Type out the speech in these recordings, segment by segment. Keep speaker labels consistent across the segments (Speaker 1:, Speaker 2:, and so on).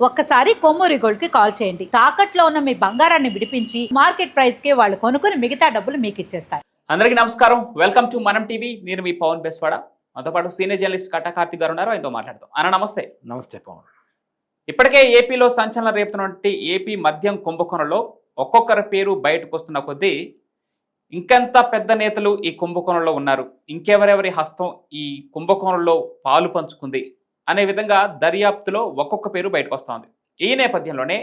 Speaker 1: ఒక్కసారి కొమ్మూరి గోల్డ్కి కాల్ చేయండి. తాకట్లో ఉన్న మీ బంగారాన్ని విడిపించి మార్కెట్ ప్రైస్కి వాళ్ళు కొనుక్కుని మిగతా డబ్బులు మీకు ఇచ్చేస్తారు.
Speaker 2: అందరికీ నమస్కారం. Welcome to Manam TV. నేను మీ పవన్ బెస్వాడ. మనతో పాటు సీనియర్ జర్నలిస్ట్ కట్టా కార్తిక్ గారు ఉన్నారు. ఆయనతో మాట్లాడతాం అన్న నమస్తే.
Speaker 3: నమస్తే పవన్.
Speaker 2: ఇప్పటికే ఏపీలో సంచలనం రేపుతున్నటువంటి ఏపీ మద్యం కుంభకోణంలో ఒక్కొక్కరి పేరు బయటకు వస్తున్న కొద్దీ ఇంకెంత పెద్ద నేతలు ఈ కుంభకోణంలో ఉన్నారు? ఇంకెవరెవరి హస్తం ఈ కుంభకోణంలో పాలు పంచుకుంది? అనే విధంగా దర్యాప్తులో ఒక్కొక్క పేరు బయటకు వస్తోంది. ఈ నేపథ్యంలోనే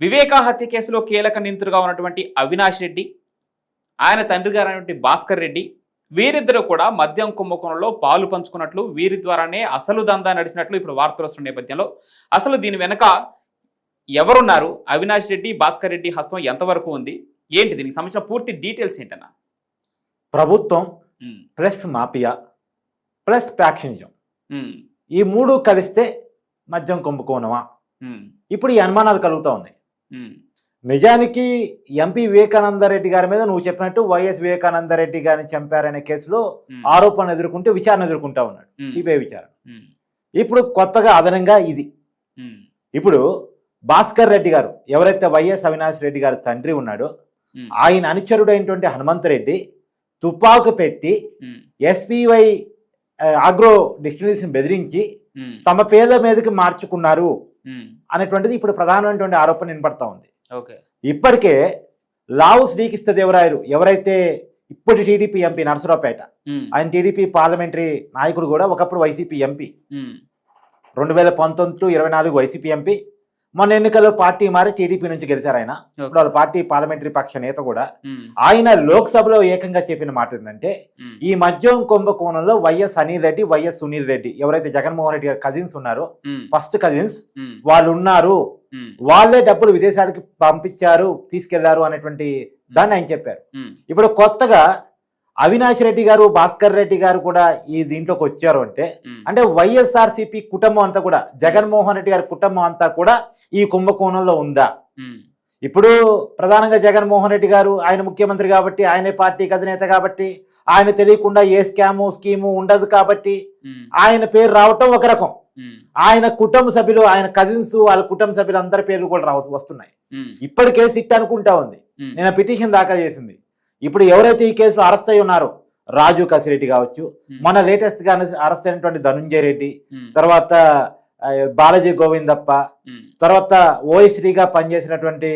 Speaker 2: వివేకా హత్య కేసులో కీలక నిందితుడుగా ఉన్నటువంటి అవినాష్ రెడ్డి ఆయన తండ్రి గారు అయినటువంటి భాస్కర్ రెడ్డి వీరిద్దరూ కూడా మద్యం కుంభకోణంలో పాలు పంచుకున్నట్లు వీరి ద్వారానే అసలు దందా నడిచినట్లు ఇప్పుడు వార్తలు వస్తున్న నేపథ్యంలో అసలు దీని వెనక ఎవరున్నారు? అవినాష్ రెడ్డి భాస్కర్ రెడ్డి హస్తం ఎంతవరకు ఉంది? ఏంటి దీనికి సంబంధించిన పూర్తి డీటెయిల్స్ ఏంటన్నా?
Speaker 3: ప్రభుత్వం plus mafia plus factionism
Speaker 2: um,
Speaker 3: ఈ మూడు కలిస్తే మద్యం కుంభకోణమా? ఇప్పుడు ఈ అనుమానాలు కలుగుతూ ఉన్నాయి. నిజానికి ఎంపీ వివేకానంద రెడ్డి గారి మీద నువ్వు చెప్పినట్టు వైఎస్ వివేకానంద రెడ్డి గారిని చంపారనే కేసులో
Speaker 2: ఉమ్,
Speaker 3: ఆరోపణలు ఎదుర్కొంటూ విచారణ ఎదుర్కొంటా ఉన్నాడు. సిబిఐ విచారణ. ఇప్పుడు కొత్తగా అదనంగా ఇది. ఇప్పుడు భాస్కర్ రెడ్డి గారు ఎవరైతే వైఎస్ అవినాష్ రెడ్డి గారి తండ్రి ఉన్నాడో ఆయన అనుచరుడైనటువంటి హనుమంత్ రెడ్డి తుపాకు పెట్టి ఎస్పీవై ఆగ్రో డిస్టిలరీస్ని బెదిరించి తమ పేర్ల మీదకి మార్చుకున్నారు అనేటువంటిది ఇప్పుడు ప్రధానమైనటువంటి ఆరోపణ వినపడతా ఉంది. ఇప్పటికే లావు శ్రీకృష్ణదేవరాయలు ఎవరైతే ఇప్పటి టీడీపీ ఎంపీ నరసరావుపేట ఆయన టీడీపీ పార్లమెంటరీ నాయకుడు కూడా ఒకప్పుడు వైసీపీ ఎంపీ. రెండు వేల పంతొమ్మిది టు ఇరవై నాలుగు వైసీపీ ఎంపీ. మొన్న ఎన్నికల్లో పార్టీ మారి టీడీపీ నుంచి గెలిచారు ఆయన. ఇప్పుడు వాళ్ళ పార్టీ పార్లమెంటరీ పక్ష నేత కూడా. ఆయన లోక్సభలో ఏకంగా చెప్పిన మాట ఏంటంటే ఈ మద్యం కుంభకోణంలో వైఎస్ అనిల్ రెడ్డి వైఎస్ సునీల్ రెడ్డి ఎవరైతే జగన్మోహన్ రెడ్డి గారి కజిన్స్ ఉన్నారో ఫస్ట్ కజిన్స్ వాళ్ళు ఉన్నారు వాళ్ళే డబ్బులు విదేశాలకు పంపించారు తీసుకెళ్ళారు అనేటువంటి దాన్ని ఆయన చెప్పారు. ఇప్పుడు కొత్తగా అవినాష్ రెడ్డి గారు భాస్కర్ రెడ్డి గారు కూడా ఈ దీంట్లోకి వచ్చారు అంటే అంటే వైఎస్ఆర్సీపీ కుటుంబం అంతా కూడా జగన్మోహన్ రెడ్డి గారి కుటుంబం అంతా కూడా ఈ కుంభకోణంలో ఉందా? ఇప్పుడు ప్రధానంగా జగన్మోహన్ రెడ్డి గారు ఆయన ముఖ్యమంత్రి కాబట్టి ఆయనే పార్టీకి అధినేత కాబట్టి ఆయన తెలియకుండా ఏ స్కాము స్కీము ఉండదు కాబట్టి ఆయన పేరు రావటం ఒక రకం. ఆయన కుటుంబ సభ్యులు ఆయన కజిన్స్ వాళ్ళ కుటుంబ సభ్యులు అందరి పేర్లు కూడా వస్తున్నాయి. ఇప్పటికే సిట్ అనుకుంటా ఉంది. నేను పిటిషన్ దాఖలు చేసింది. ఇప్పుడు ఎవరైతే ఈ కేసులో అరెస్ట్ అయి ఉన్నారో రాజు కసిరెడ్డి కావచ్చు మన లేటెస్ట్గా అరెస్ట్ అయినటువంటి ధనుంజయ రెడ్డి తర్వాత బాలాజీ గోవిందప్ప తర్వాత ఓఎస్డీగా పనిచేసినటువంటి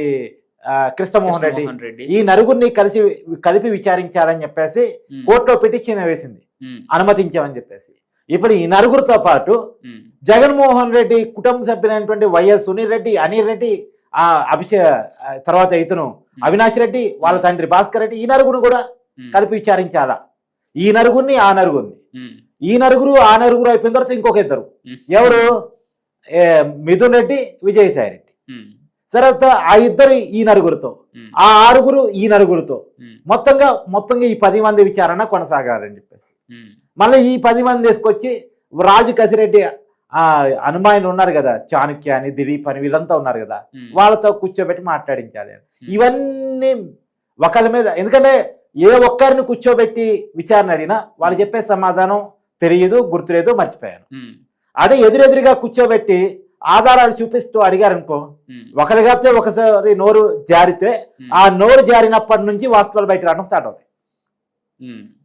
Speaker 3: కృష్ణమోహన్ రెడ్డి ఈ నలుగురిని కలిసి కలిపి విచారించాలని చెప్పేసి కోర్టులో పిటిషన్ వేసింది. అనుమతించామని చెప్పేసి. ఇప్పుడు ఈ నలుగురితో పాటు జగన్మోహన్ రెడ్డి కుటుంబ సభ్యులైనటువంటి వైఎస్ సునీల్ రెడ్డి అనిల్ రెడ్డి ఆ అభిషే తర్వాత ఇతను అవినాష్ రెడ్డి వాళ్ళ తండ్రి భాస్కర్ రెడ్డి ఈ నలుగురు కూడా కలిపి విచారించాలా? ఈ నలుగురిని ఆ నలుగురిని.
Speaker 2: ఉమ్,
Speaker 3: ఈ నలుగురు ఆ నలుగురు అయిపోయిన తర్వాత ఇంకొక ఇద్దరు. ఎవరు? మిథున్ రెడ్డి విజయసాయి రెడ్డి. తర్వాత ఆ ఇద్దరు ఈ నలుగురితో.
Speaker 2: ఉమ్,
Speaker 3: ఆ ఆరుగురు ఈ నలుగురితో.
Speaker 2: ఉమ్,
Speaker 3: మొత్తంగా మొత్తంగా ఈ పది మంది విచారణ కొనసాగాలని చెప్పేసి. మళ్ళీ ఈ పది మంది తీసుకొచ్చి రాజు కసిరెడ్డి ఆ అనుమానులు ఉన్నారు కదా చాణక్య అని దిలీప్ అని వీళ్ళంతా ఉన్నారు కదా వాళ్ళతో కూర్చోబెట్టి మాట్లాడించాలి. ఇవన్నీ ఒకళ్ళ మీద ఎందుకంటే ఏ ఒక్కరిని కూర్చోబెట్టి విచారణ అడిగినా వాళ్ళు చెప్పే సమాధానం తెలియదు గుర్తులేదు మర్చిపోయాను. అదే ఎదురెదురుగా కూర్చోబెట్టి ఆధారాలు చూపిస్తూ అడిగారనుకో ఒకరి కాకపోతే ఒకసారి నోరు జారితే ఆ నోరు జారినప్పటి నుంచి వాస్తవాలు బయట రావడం స్టార్ట్ అవుతాయి.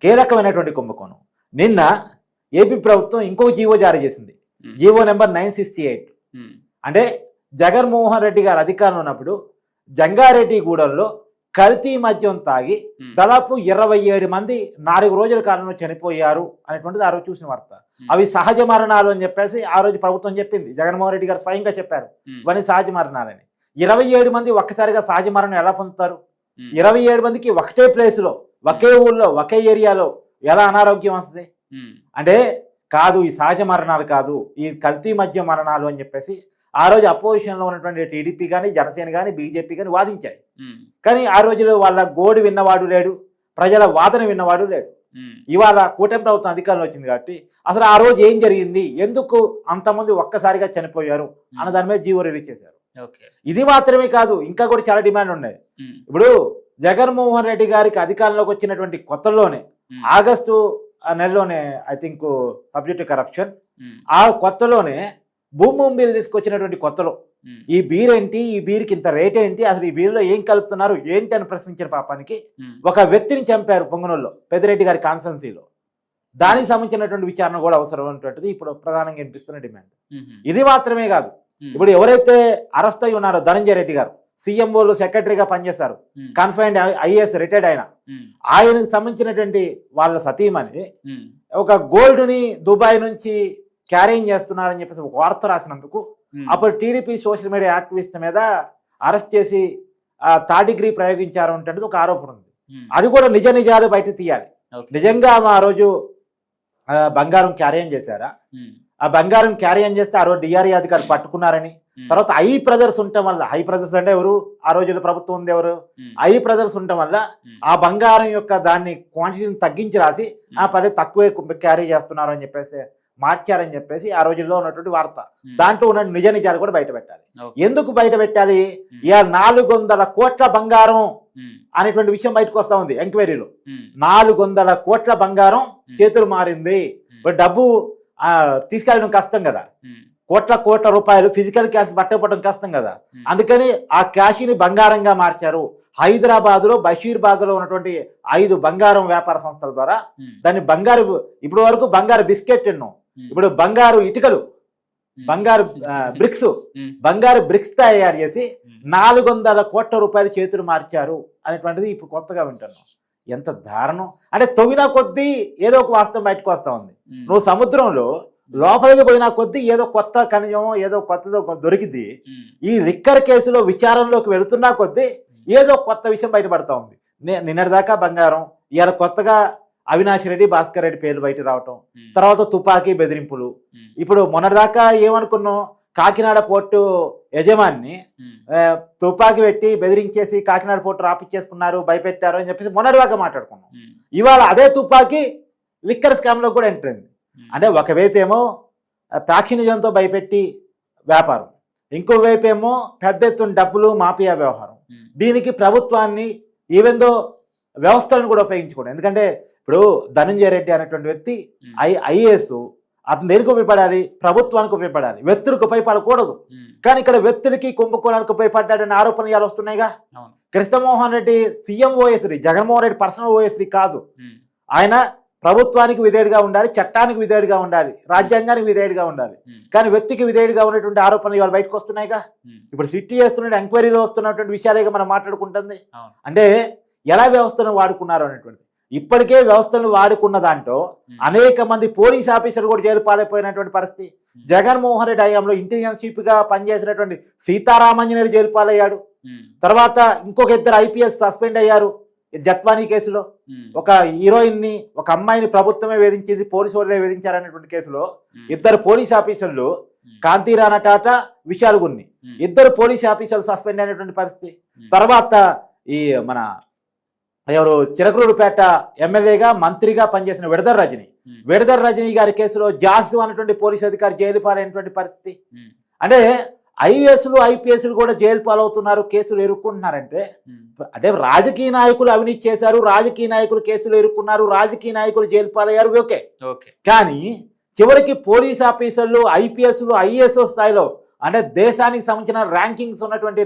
Speaker 3: కీలకమైనటువంటి కుంభకోణం. నిన్న ఏపీ ప్రభుత్వం ఇంకో జీవో జారీ చేసింది. GO number nine sixty eight.
Speaker 2: Um,
Speaker 3: అంటే జగన్మోహన్ రెడ్డి గారు అధికారం ఉన్నప్పుడు జంగారెడ్డిగూడెంలో కల్తీ మద్యం తాగి
Speaker 2: ఉమ్,
Speaker 3: దాదాపు ఇరవై ఏడు మంది నాలుగు రోజుల కాలంలో చనిపోయారు అనేటువంటిది ఆ రోజు చూసిన వార్త. అవి సహజ మరణాలు అని చెప్పేసి ఆ రోజు ప్రభుత్వం చెప్పింది. జగన్మోహన్ రెడ్డి గారు స్వయంగా చెప్పారు. ఇవన్నీ సహజ మరణాలని. ఇరవై ఏడు మంది ఒక్కసారిగా సహజ మరణం ఎలా పొందుతారు? ఇరవై ఏడు మందికి ఒకటే ప్లేస్లో ఒకే ఊళ్ళో ఒకే ఏరియాలో ఎలా అనారోగ్యం వస్తుంది? అంటే కాదు ఈ సహజ మరణాలు కాదు ఈ కల్తీ మధ్య మరణాలు అని చెప్పేసి ఆ రోజు అపోజిషన్లో ఉన్నటువంటి టీడీపీ కానీ జనసేన కానీ బీజేపీ కానీ వాదించాయి. కానీ ఆ రోజులో వాళ్ళ గోడు విన్నవాడు లేడు ప్రజల వాదన విన్నవాడు లేడు. ఇవాళ కూటమి ప్రభుత్వం అధికారంలో వచ్చింది కాబట్టి అసలు ఆ రోజు ఏం జరిగింది ఎందుకు అంతమంది ఒక్కసారిగా చనిపోయారు అన్న దాని మీద జీవో రిలీజ్ చేశారు. ఇది మాత్రమే కాదు ఇంకా కూడా చాలా డిమాండ్ ఉన్నాయి. ఇప్పుడు జగన్మోహన్ రెడ్డి గారికి అధికారంలోకి వచ్చినటువంటి కొత్తలోనే ఆగస్టు నెలలోనే ఐ థింక్ సబ్జెక్ట్ కరప్షన్ ఆ కొత్తలోనే భూమి తీసుకొచ్చినటువంటి కొత్తలో
Speaker 2: ఉమ్,
Speaker 3: ఈ బీర్ ఏంటి ఈ బీర్కి ఇంత రేట్ ఏంటి అసలు ఈ బీర్లో ఏం కలుపుతున్నారు ఏంటి అని ప్రశ్నించిన పాపానికి
Speaker 2: ఉమ్,
Speaker 3: ఒక వ్యక్తిని చంపారు పొంగనూరులో పెద్దిరెడ్డి గారి కాన్సెన్సీలో దానికి సంబంధించినటువంటి విచారణ కూడా అవసరం అనేటువంటిది ఇప్పుడు ప్రధానంగా వినిపిస్తున్న డిమాండ్.
Speaker 2: ఉమ్,
Speaker 3: ఇది మాత్రమే కాదు. ఇప్పుడు ఎవరైతే అరెస్ట్ అయి ఉన్నారో ధనంజయ రెడ్డి గారు సీఎంఓలు సెక్రటరీగా పనిచేశారు
Speaker 2: ఉమ్,
Speaker 3: కన్ఫైన్డ్ ఐఏఎస్ రిటైర్డ్ ఆయన.
Speaker 2: ఉమ్,
Speaker 3: ఆయనకు సంబంధించినటువంటి వాళ్ళ సతీమణి
Speaker 2: ఉమ్, ఒక
Speaker 3: ఒక గోల్డ్ని దుబాయ్ నుంచి క్యారింగ్ చేస్తున్నారని చెప్పేసి ఒక వార్త రాసినందుకు అప్పుడు టీడీపీ సోషల్ మీడియా యాక్టివిస్ట్ మీద అరెస్ట్ చేసి ఆ, థర్డ్ డిగ్రీ ప్రయోగించారు అంటే ఒక ఆరోపణ ఉంది. అది కూడా నిజ నిజాలు బయట తీయాలి. నిజంగా ఆ రోజు బంగారం క్యారియన్ చేశారా? ఆ బంగారం క్యారియన్ చేస్తే ఆ రోజు డిఆర్ఈ అధికారులు పట్టుకున్నారని తర్వాత ఐ బ్రదర్స్ ఉండటం వల్ల ఐ బ్రదర్స్ అంటే ఎవరు? ఆ రోజుల్లో ప్రభుత్వం ఉంది ఎవరు? ఐ బ్రదర్స్ ఉండటం వల్ల ఆ బంగారం యొక్క దాన్ని క్వాంటిటీని తగ్గించి రాసి ఆ పది తక్కువే క్యారీ చేస్తున్నారు అని చెప్పేసి మార్చారని చెప్పేసి ఆ రోజుల్లో ఉన్నటువంటి వార్త. దాంట్లో ఉన్న నిజ నిజాలు కూడా బయట పెట్టాలి. ఎందుకు బయట పెట్టాలి? ఇక నాలుగు వందల కోట్ల బంగారం అనేటువంటి విషయం బయటకు వస్తా ఉంది ఎంక్వైరీలో. నాలుగు వందల కోట్ల బంగారం చేతులు మారింది. డబ్బు ఆ, తీసుకెళ్ళడం కష్టం కదా. కోట్ల కోట్ల రూపాయలు ఫిజికల్ క్యాష్ పట్టకపోవడం కష్టం కదా. అందుకని ఆ క్యాష్ని బంగారంగా మార్చారు. హైదరాబాద్లో బషీర్బాగ్లో ఉన్నటువంటి ఐదు బంగారం వ్యాపార సంస్థల ద్వారా దాన్ని బంగారు ఇప్పుడు వరకు బంగారు బిస్కెట్ ఎన్నో. ఇప్పుడు బంగారు ఇటుకలు బంగారు బ్రిక్స్ బంగారు బ్రిక్స్ తయారు చేసి నాలుగు వందల కోట్ల రూపాయలు చేతులు మార్చారు అనేటువంటిది ఇప్పుడు కొత్తగా వింటున్నాం. ఎంత దారుణం. అంటే తొగిన కొద్దీ ఏదో ఒక వాస్తవం బయటకు వస్తా ఉంది. నువ్వు సముద్రంలో లోపలికి పోయినా కొద్దీ ఏదో కొత్త ఖనిజం ఏదో కొత్తదో దొరికింది ఈ లిక్కర్ కేసులో విచారణలోకి వెళుతున్నా కొద్దీ ఏదో కొత్త విషయం బయటపడతా ఉంది. నిన్నటిదాకా బంగారం ఇవాళ కొత్తగా అవినాష్ రెడ్డి భాస్కర్ రెడ్డి పేర్లు బయట రావటం తర్వాత తుపాకీ బెదిరింపులు. ఇప్పుడు మొన్నటిదాకా ఏమనుకున్నాం? కాకినాడ పోర్టు యజమాని
Speaker 2: ఉమ్,
Speaker 3: ఆ, తుపాకీ పెట్టి బెదిరించేసి కాకినాడ పోర్టు రాపిచ్చేసుకున్నారు భయపెట్టారు అని చెప్పేసి మొన్నటిదాకా మాట్లాడుకున్నాం. ఇవాళ అదే తుపాకీ లిక్కర్ స్కామ్లో కూడా ఎంటర్ అయింది. అంటే ఒకవైపు ఏమో ప్యాక్షనిజంతో భయపెట్టి వ్యాపారం. ఇంకోవైపు ఏమో పెద్ద ఎత్తున డబ్బులు మాఫియా వ్యవహారం.
Speaker 2: ఉమ్,
Speaker 3: దీనికి ప్రభుత్వాన్ని ఈవెందో వ్యవస్థలను కూడా ఉపయోగించుకోండి. ఎందుకంటే ఇప్పుడు ధనంజయ రెడ్డి అనేటువంటి వ్యక్తి
Speaker 2: ఉమ్,
Speaker 3: ఐ ఐఏఎస్ అతను దేనికి ఉపయోగపడాలి? ప్రభుత్వానికి ఉపయోగపడాలి. వ్యక్తులకు ఉపయోగపడకూడదు. కానీ ఇక్కడ వ్యక్తులకి కుంభకోణానికి ఉపయోగపడ్డాడని ఆరోపణలు ఇవాళ వస్తున్నాయిగా Krishnamohan Reddy CM OSD Jaganmohan Reddy personal OSD కాదు. ఆయన ప్రభుత్వానికి విధేయుడిగా ఉండాలి చట్టానికి విధేయుడిగా ఉండాలి రాజ్యాంగానికి విధేయుడిగా ఉండాలి.
Speaker 2: ఉమ్,
Speaker 3: కానీ వ్యక్తికి విధేయుడిగా ఉన్నటువంటి ఆరోపణలు ఇవాళ బయటకు వస్తున్నాయిగా?
Speaker 2: ఉమ్,
Speaker 3: ఇప్పుడు సిట్టి చేస్తున్న ఎంక్వైరీలో వస్తున్నటువంటి విషయాలేగా మనం మాట్లాడుకుంటుంది. అంటే ఎలా వ్యవస్థను వాడుకున్నారు అనేటువంటి ఇప్పటికే వ్యవస్థను వాడుకున్న దాంట్లో అనేక మంది పోలీస్ ఆఫీసర్లు కూడా జైలు పాలైపోయినటువంటి పరిస్థితి. జగన్మోహన్ రెడ్డి హయాంలో ఇంటెలిజెన్స్ చీఫ్గా పనిచేసినటువంటి సీతారామంజనేయుడు జైలు పాలయ్యాడు. తర్వాత ఇంకొక ఇద్దరు ఐపీఎస్ సస్పెండ్ అయ్యారు. జట్వానీ కేసులో ఒక హీరోయిన్ని ఒక అమ్మాయిని ప్రభుత్వమే వేధించింది పోలీసు వాళ్ళే వేధించారనేటువంటి కేసులో ఇద్దరు పోలీస్ ఆఫీసర్లు కాంతిరాణ టాటా విశాల్ గున్ని. ఇద్దరు పోలీస్ ఆఫీసర్లు సస్పెండ్ అయినటువంటి పరిస్థితి. తర్వాత ఈ మన ఎవరు చిరకలూరుపేట ఎమ్మెల్యేగా మంత్రిగా పనిచేసిన విడదర్ రజని. విడదర్ రజని గారి కేసులో జాసు అనేటువంటి పోలీస్ అధికారి జైలు పాలైనటువంటి పరిస్థితి అంటే ఐఏఎస్లు ఐపీఎస్లు కూడా జైలు పాలవుతున్నారు కేసులు ఎరుక్కుంటున్నారంటే
Speaker 2: ఉమ్,
Speaker 3: అంటే రాజకీయ నాయకులు అవినీతి చేశారు రాజకీయ నాయకులు కేసులు ఎరుక్కున్నారు రాజకీయ నాయకులు జైలు పాలయ్యారు ఓకే.
Speaker 2: ఓకే.
Speaker 3: కానీ చివరికి పోలీస్ ఆఫీసర్లు ఐపీఎస్లు ఐఏఎస్ స్థాయిలో అంటే దేశానికి సంబంధించిన ర్యాంకింగ్స్ ఉన్నటువంటి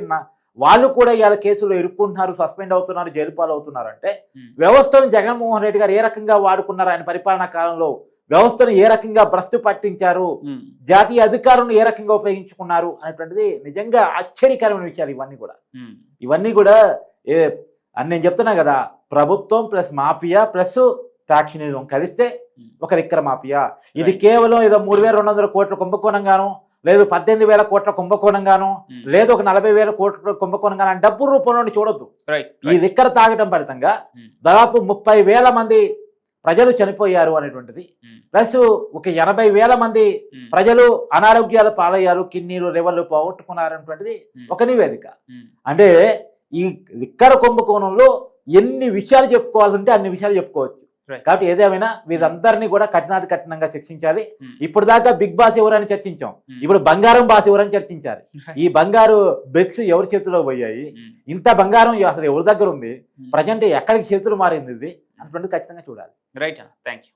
Speaker 3: వాళ్ళు కూడా ఇవాళ కేసులు ఇరుక్కుంటున్నారు సస్పెండ్ అవుతున్నారు జైలు పాలు అవుతున్నారు అంటే
Speaker 2: ఉమ్,
Speaker 3: వ్యవస్థను జగన్మోహన్ రెడ్డి గారు ఏ రకంగా వాడుకున్నారు ఆయన పరిపాలనా కాలంలో వ్యవస్థను ఏ రకంగా భ్రష్టు పట్టించారు? జాతీయ అధికారులను ఏ రకంగా ఉపయోగించుకున్నారు? అనేటువంటిది నిజంగా ఆశ్చర్యకరమైన విషయాలు ఇవన్నీ కూడా. ఇవన్నీ కూడా ఏ అని నేను చెప్తున్నా కదా ప్రభుత్వం ప్లస్ మాఫియా ప్లస్ ఫ్యాక్షనిజం కలిస్తే ఒక రిక్కర మాఫియా. ఇది. కేవలం ఏదో మూడు వేల రెండు వందల కోట్ల కుంభకోణంగాను లేదు పద్దెనిమిది వేల కోట్ల కుంభకోణంగాను లేదు ఒక నలభై వేల కోట్ల కుంభకోణంగాను అని డబ్బు రూపంలో చూడొద్దు. ఈ
Speaker 2: రైట్
Speaker 3: లిక్కర తాగటం ఫలితంగా దాదాపు ముప్పై వేల మంది ప్రజలు చనిపోయారు అనేటువంటిది. ప్లస్ ఒక ఎనభై వేల మంది ప్రజలు అనారోగ్యాలు పాలయ్యారు కిడ్నీలు లివర్లు పోగొట్టుకున్నారు అనేటువంటిది
Speaker 2: ఉమ్,
Speaker 3: ఒక నివేదిక. అంటే ఈ లిక్కర కుంభకోణంలో ఎన్ని విషయాలు చెప్పుకోవాల్సి ఉంటే అన్ని విషయాలు చెప్పుకోవచ్చు. కాబట్టి ఏదేమైనా వీరందరినీ కూడా కఠినాతి కఠినంగా శిక్షించాలి.
Speaker 2: ఉమ్,
Speaker 3: ఇప్పుడు దాకా బిగ్ బాస్ ఎవరని చర్చించాం.
Speaker 2: ఉమ్,
Speaker 3: ఇప్పుడు బంగారం బాస్ ఎవరని చర్చించాలి. ఈ బంగారు బ్రిక్స్ ఎవరి చేతిలో పోయాయి? ఇంత బంగారం అసలు ఎవరి దగ్గర ఉంది. ప్రజెంట్ ఎక్కడికి చేతులు మారింది ఇది? అటువంటిది ఖచ్చితంగా చూడాలి.
Speaker 2: రైట్ అన్న థ్యాంక్ యూ